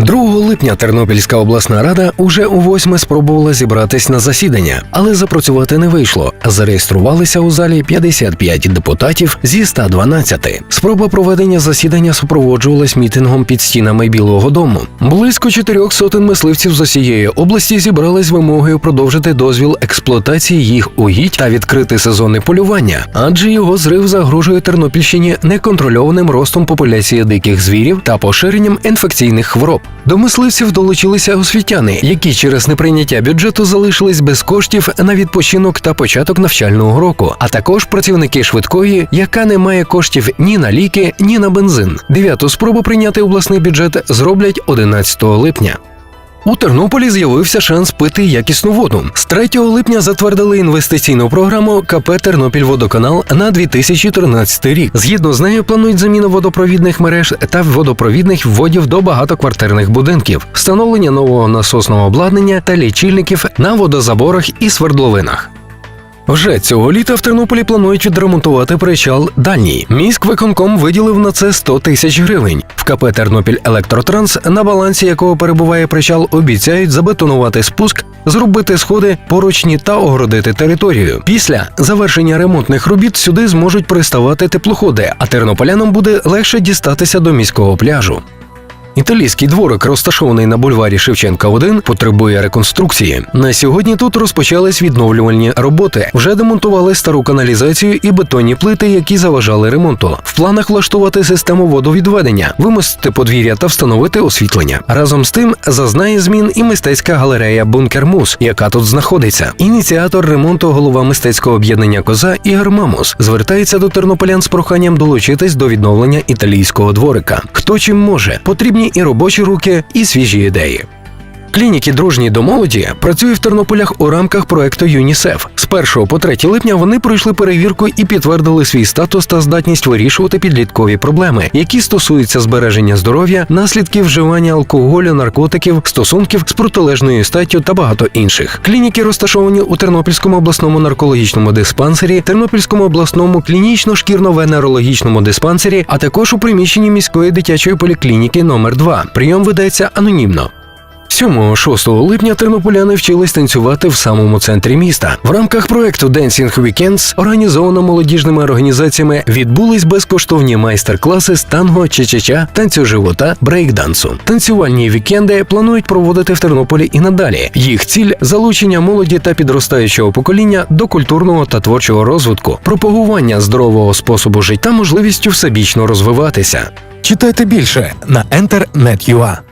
2 липня Тернопільська обласна рада уже у восьме спробувала зібратись на засідання, але запрацювати не вийшло. Зареєструвалися у залі 55 депутатів зі 112. Спроба проведення засідання супроводжувалась мітингом під стінами Білого Дому. Близько чотирьох сотень мисливців з усієї області зібрались вимогою продовжити дозвіл експлуатації їх угідь та відкрити сезонне полювання, адже його зрив загрожує Тернопільщині неконтрольованим ростом популяції диких звірів та поширенням інфекційних хвороб. До мисливців долучилися освітяни, які через неприйняття бюджету залишились без коштів на відпочинок та початок навчального року, а також працівники швидкої, яка не має коштів ні на ліки, ні на бензин. Дев'яту спробу прийняти обласний бюджет зроблять 11 липня. У Тернополі з'явився шанс пити якісну воду. З 3 липня затвердили інвестиційну програму КП Тернопільводоканал на 2013 рік. Згідно з нею планують заміну водопровідних мереж та водопровідних вводів до багатоквартирних будинків, встановлення нового насосного обладнання та лічильників на водозаборах і свердловинах. Вже цього літа в Тернополі планують відремонтувати причал Дальній. Міськвиконком виділив на це 100 тисяч гривень. КП Тернопіль Електротранс, на балансі якого перебуває причал, обіцяють забетонувати спуск, зробити сходи поручні та огородити територію. Після завершення ремонтних робіт сюди зможуть приставати теплоходи, а тернополянам буде легше дістатися до міського пляжу. Італійський дворик, розташований на бульварі Шевченка 1, потребує реконструкції. На сьогодні тут розпочались відновлювальні роботи. Вже демонтували стару каналізацію і бетонні плити, які заважали ремонту. В планах влаштувати систему водовідведення, вимостити подвір'я та встановити освітлення. Разом з тим зазнає змін і мистецька галерея Бункер Мус, яка тут знаходиться. Ініціатор ремонту, голова мистецького об'єднання Коза Ігор Мамус звертається до тернополян з проханням долучитись до відновлення італійського дворика. Хто чим може, потрібні і робочі руки, і свіжі ідеї. Клініки дружні до молоді працюють в Тернополях у рамках проекту ЮНІСЕФ. З 1 по 3 липня вони пройшли перевірку і підтвердили свій статус та здатність вирішувати підліткові проблеми, які стосуються збереження здоров'я, наслідків вживання алкоголю, наркотиків, стосунків з протилежною статтю та багато інших. Клініки розташовані у Тернопільському обласному наркологічному диспансері, Тернопільському обласному клінічно-шкірно-венерологічному диспансері, а також у приміщенні міської дитячої поліклініки номер 2 Прийом ведеться анонімно. 7-6 липня тернополяни вчились танцювати в самому центрі міста. В рамках проекту Dancing Weekends, організовано молодіжними організаціями, відбулись безкоштовні майстер-класи з танго, чечеча, танцю живота, брейкдансу. Танцювальні вікенди планують проводити в Тернополі і надалі. Їх ціль залучення молоді та підростаючого покоління до культурного та творчого розвитку, пропагування здорового способу життя, можливістю всебічно розвиватися. Читайте більше на Enter.net.ua